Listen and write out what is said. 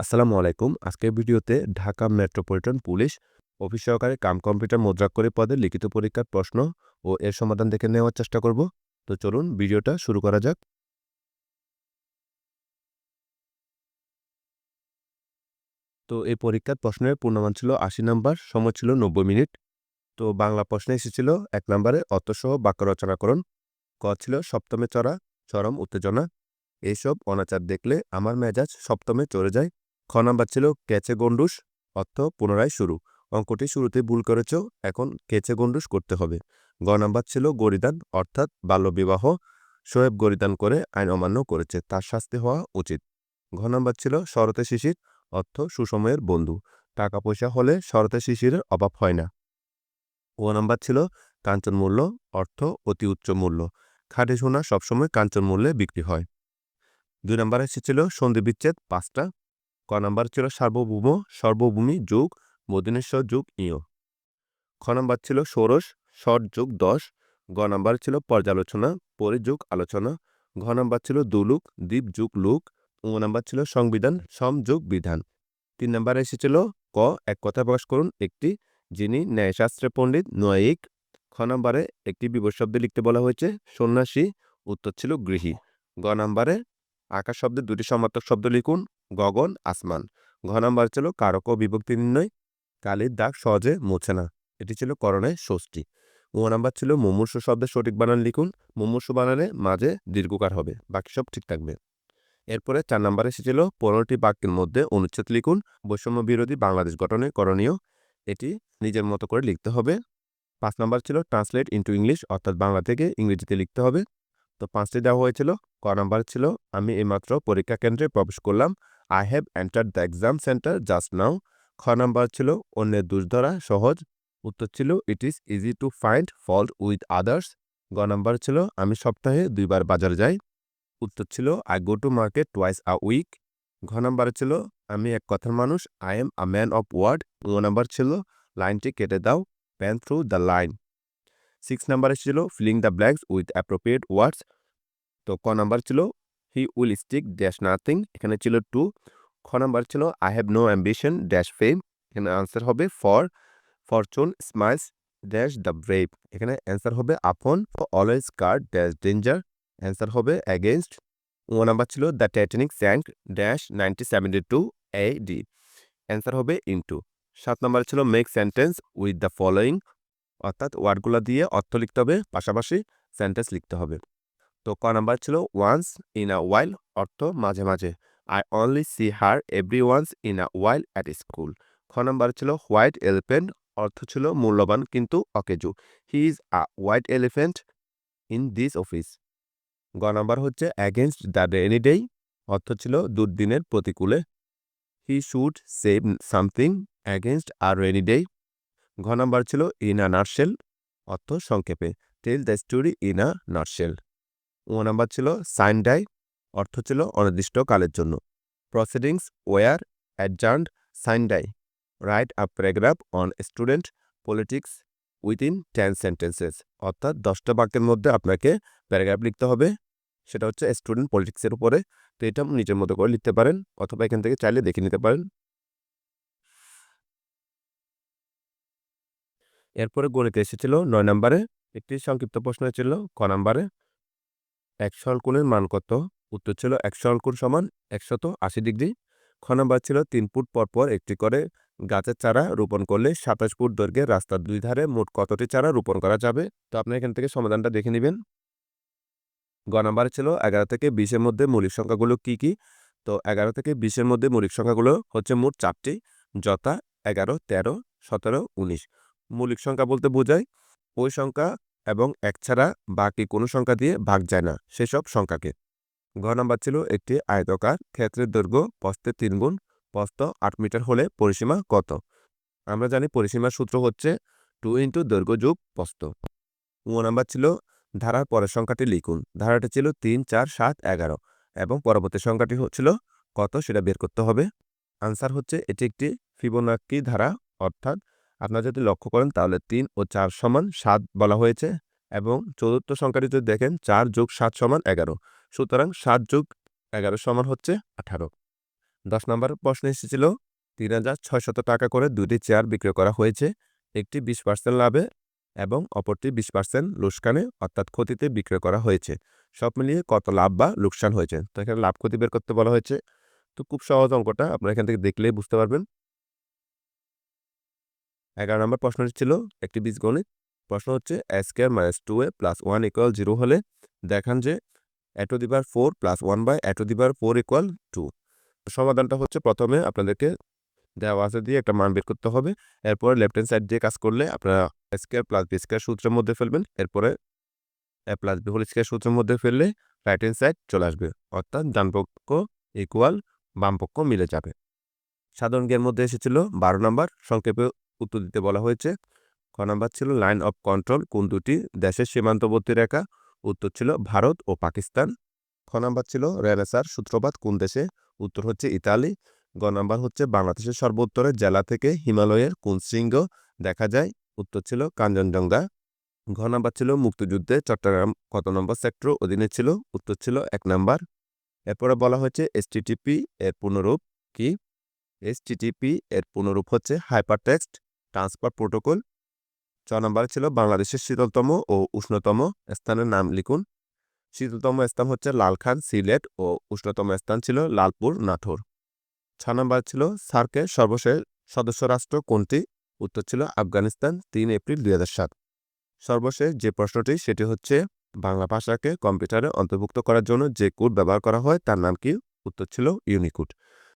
আসসালামু আলাইকুম। আজকের ভিডিওতে ঢাকা মেট্রোপলিটন পুলিশ অফিস সহকারে কাম কম্পিউটার মুদ্রাক্ষরী পদে লিখিত পরীক্ষার প্রশ্ন ও এর সমাধান দেখে নেওয়ার চেষ্টা করব। তো চলুন ভিডিওটা শুরু করা যাক। তো এই পরীক্ষার প্রশ্নের পূর্ণমান ছিল আশি নাম্বার, সময় ছিল নব্বই মিনিট। তো বাংলা প্রশ্নে এসেছিল এক নম্বরে অর্থসহ বাক্য রচনা করুন ক ছিল সপ্তমে চড়া, চরম উত্তেজনা। এইসব অনাচার দেখলে আমার মেজাজ সপ্তমে চড়ে যায়। খ নাম্বার ছিল ক্যাচে গন্ডুস অর্থ পুনরায় শুরু। অঙ্কটি শুরুতে ভুল করেছ, এখন কেচে গন্ডুস করতে হবে। গ নাম্বার ছিল, গরিদান অর্থাৎ বাল্যবিবাহ। শোয়েব গরিদান করে আইন অমান্য করেছে, তার শাস্তি হওয়া উচিত। ঘ নাম্বার ছিল, শরতে শিশির অর্থ সুসময়ের বন্ধু। টাকা পয়সা হলে শরতে শিশিরের অভাব হয় না। ও নাম্বার ছিল, কাঞ্চন মূল্য অর্থ অতি উচ্চ মূল্য। খাঁটি সোনা সবসময় কাঞ্চন মূল্যে বিক্রি হয়। দুই নাম্বার এসেছিল, সন্ধি বিচ্ছেদ পাঁচটা। ক নাম্বার ছিল সার্বভৌম, সর্বভূমি যুগ, মদিনেশ্বর যুগ, ইয়। খ নাম্বার ছিল ষোড়শ, ষট যুগ দশ, গ নাম্বার ছিল পর্যালোচনা পরিযুগ আলোচনা, ঘ নাম্বার ছিল দুলুক, দ্বীপ যুগ লুক ও নাম্বার ছিল সংবিধান, সম যুগ বিধান। তিন নাম্বার এসেছিল ক, এক কথা প্রকাশ করুন, একটি, যিনি ন্যায়শাস্ত্রে পণ্ডিত নয়িক খ নাম্বারে একটি বিবর শব্দে লিখতে বলা হয়েছে, সন্ন্যাসী, উত্তর ছিল গৃহী। গ নাম্বারে আকাশ শব্দে দুটি সমার্থক শব্দ লিখুন গগন, আসমান। ঘ নাম্বার ছিল কারক ও বিভক্তি নির্ণয়। কালির দাগ সহজে মুছে না। এটি ছিল করণে ষষ্ঠী। ও নাম্বার ছিল মুমূর্ষ শব্দের সঠিক বানান লিখুন। মুমূর্ষ বানানে মাঝে দীর্ঘকার হবে। বাকি সব ঠিক থাকবে। এরপরে চার নাম্বার এসেছিল পনেরোটি বাক্যের মধ্যে অনুচ্ছেদ লিখুন। বৈষম্য বিরোধী বাংলাদেশ গঠনে করণীয়। এটি নিজের মতো করে লিখতে হবে। পাঁচ নাম্বার ছিল ট্রান্সলেট ইন্টু ইংলিশ, অর্থাৎ বাংলা থেকে ইংরেজিতে লিখতে হবে। তো পাঁচটি দেওয়া হয়েছিল। ক নাম্বার ছিল, আমি এইমাত্র পরীক্ষা কেন্দ্রে প্রবেশ করলাম। I have enter the exam centre just now খ নাম্বার ছিল অন্যের দুষ ধরা সহজ উত্তর ছিল it is easy to find fault with others গ নাম্বার ছিল আমি সপ্তাহে দুইবার বাজার যাই উত্তর ছিল I go to market twice a week ঘ নাম্বার ছিল আমি এক কথার মানুষ I am a man of word O number ছিল লাইনটি কেটে দাও pen through the line six নাম্বারে ছিল filling the blanks with appropriate words তো ক নাম্বার ছিল he will stick dash nothing এখানে ছিল টু খ নাম্বার ছিল I have no ambition dash fame এখানে আনসার হবে for fortune smiles dash the brave এখানে অ্যান্সার হবে upon always guard dash danger answer হবে অ্যাগেনস্ট ও নাম্বার ছিল the Titanic sank dash ninety seventy two A D answer হবে into সাত নম্বর ছিল make sentence with the following অর্থাৎ ওয়ার্ডগুলো দিয়ে অর্থ লিখতে হবে, পাশাপাশি সেন্টেন্স লিখতে হবে। তো ক নাম্বার ছিল ওয়ান্স ইন আ ওয়াইল অর্থ মাঝে মাঝে। I only see her every once in a while at school খ নাম্বার ছিল হোয়াইট এলিফেন্ট অর্থ ছিল মূল্যবান কিন্তু অকেজু। He is a white elephant in this office গ নাম্বার হচ্ছে অ্যাগেনস্ট দ্য রেনি ডে অর্থ ছিল দুর্দিনের প্রতিকূলে। He should save something against a rainy day ঘ নাম্বার ছিল ইন আ নার্সেল অর্থ সংক্ষেপে। Tell the story in a nutshell O number ছিল সাইন ডাই, অর্থ ছিল অনির্দিষ্টকালের জন্য। Proceedings were adjourned sine die, write a paragraph on student politics within ten sentences. অর্থাৎ দশটা বাক্যের মধ্যে আপনাকে প্যারাগ্রাফ লিখতে হবে, সেটা হচ্ছে স্টুডেন্ট পলিটিক্সের উপরে। তো এটা নিজের মতো করে লিখতে পারেন, অথবা এখান থেকে চাইলে দেখে নিতে পারেন। এরপরে গণিতে এসেছিল নয় নম্বরে, একটি সংক্ষিপ্ত প্রশ্ন ছিল ক নাম্বারে? এক কোণের মান কত? উত্তর ছিল এক কোণ সমান একশত আশি ডিগ্রি। খ নাম্বার ছিল তিন ফুট পরপর একটি করে গাছের চারা রোপণ করলে সাতাশ ফুট দৈর্ঘ্যের রাস্তার দুই ধারে মোট কতটি চারা রোপণ করা যাবে? তো আপনি এখান থেকে সমাধানটা দেখে নেবেন। গ নাম্বার ছিল এগারো থেকে বিশের মধ্যে মৌলিক সংখ্যাগুলো কি কি? তো এগারো থেকে বিশের মধ্যে মৌলিক সংখ্যাগুলো হচ্ছে মোট চারটি। যথা এগারো, তেরো, সতেরো, উনিশ। মৌলিক সংখ্যা বলতে বোঝায় ওই সংখ্যা এবং এক ছাড়া বাকি কোনো সংখ্যা দিয়ে ভাগ যায় না, সেসব সংখ্যাকে। ঘ নাম্বার ছিল একটি আয়তকার ক্ষেত্রের দৈর্ঘ্য পস্তের তিন গুণ, পস্ত আট মিটার হলে পরিসীমা কত? আমরা জানি পরিসীমার সূত্র হচ্ছে টু ইন্টু দৈর্ঘ্য যুগ পস্ত। ও নাম্বার ছিল ধারার পরের সংখ্যাটি লিখুন। ধারাটি ছিল তিন, চার, সাত, এগারো এবং পরবর্তী সংখ্যাটি হচ্ছিল কত সেটা বের করতে হবে। আনসার হচ্ছে এটি একটি ফিবোনাক্কি ধারা, অর্থাৎ আপনারা যদি লক্ষ্য করেন, তাহলে তিন ও চার সমান সাত বলা হয়েছে এবং চতুর্থ সংখ্যাটি যদি দেখেন, চার যোগ সাত সমান এগারো। সুতরাং সাত যোগ এগারো সমান হচ্ছে আঠারো। দশ নম্বর প্রশ্ন এসেছিল, তিন হাজার ছয়শত টাকা করে দুটি চেয়ার বিক্রয় করা হয়েছে, একটি বিশ পার্সেন্ট লাভে এবং অপরটি বিশ পার্সেন্ট লোকসানে, অর্থাৎ ক্ষতিতে বিক্রয় করা হয়েছে। সব মিলিয়ে কত লাভ বা লোকসান হয়েছে? তো এখানে লাভ ক্ষতি বের করতে বলা হয়েছে। তো খুব সহজ অঙ্কটা, আপনারা এখান থেকে দেখলেই বুঝতে পারবেন। এগারো নম্বর প্রশ্নটি ছিল একটি বীজগণিত। প্রশ্ন হচ্ছে a square minus two a plus one equal zero হলে দেখান যে এটো দিবার ফোর প্লাস ওয়ান বাই এটো দিবার ফোর ইকুয়াল টু সমাধানটা হচ্ছে প্রথমে আপনাদেরকে দেওয়া আছে দিয়ে একটা মান বের করতে হবে। এরপরে লেফট হ্যান্ড সাইড দিয়ে কাজ করলে আপনারা স্কোয়ার প্লাস বি স্কোয়ার সূত্রের মধ্যে ফেলবেন। এরপরে a plus b whole square সূত্রের মধ্যে ফেললে রাইট হ্যান্ড সাইড চলে আসবে। অর্থাৎ ডান পক্ষ ইকুয়াল বাম পক্ষ মিলে যাবে। সাধারণ জ্ঞানের মধ্যে এসেছিল বারো নম্বর সংক্ষেপে উত্তর দিতে বলা হয়েছে। ক নাম্বার ছিল লাইন অফ কন্ট্রোল, কোন দুটি? দেশের সীমান্তবর্তী রেখা। উত্তর ছিল ভারত ও পাকিস্তান। খ নাম্বার ছিল রেনেসার, সূত্রপাত, কোন দেশে? উত্তর হচ্ছে ইতালি। গ নাম্বার হচ্ছে বাংলাদেশের সর্বোত্তরের জেলা থেকে হিমালয়ের কোন শৃঙ্গ? দেখা যায়। উত্তর ছিল কাঞ্চনজঙ্ঘা। ঘ নাম্বার ছিল মুক্তিযুদ্ধে, চট্টগ্রাম কত নম্বর সেক্টর অধীনে ছিল? উত্তর ছিল এক নাম্বার। এরপরে বলা হয়েছে এসটিটিপি এর পুনরূপ কি? এসটিটিপি এর পুনরূপ হচ্ছে হাইপারটেক্সট। Transfer protocol. ছ নম্বরে ছিল বাংলাদেশের শীতলতম ও উষ্ণতম স্থানের নাম লিখুন। শীতলতম স্থান হচ্ছে লালখান, সিলেট ও উষ্ণতম স্থান ছিল লালপুর, নাটোর। ছ নম্বর ছিল সার্কের সর্বশেষ সদস্য রাষ্ট্র কোনটি? উত্তর ছিল আফগানিস্তান, তিন এপ্রিল দুই সাত। সর্বশেষ যে প্রশ্নটি, সেটি হচ্ছে বাংলা ভাষাকে কম্পিউটারে অন্তর্ভুক্ত করার জন্য যে কোড ব্যবহার করা হয়, তার নাম কি? উত্তর ছিল ইউনিকোড।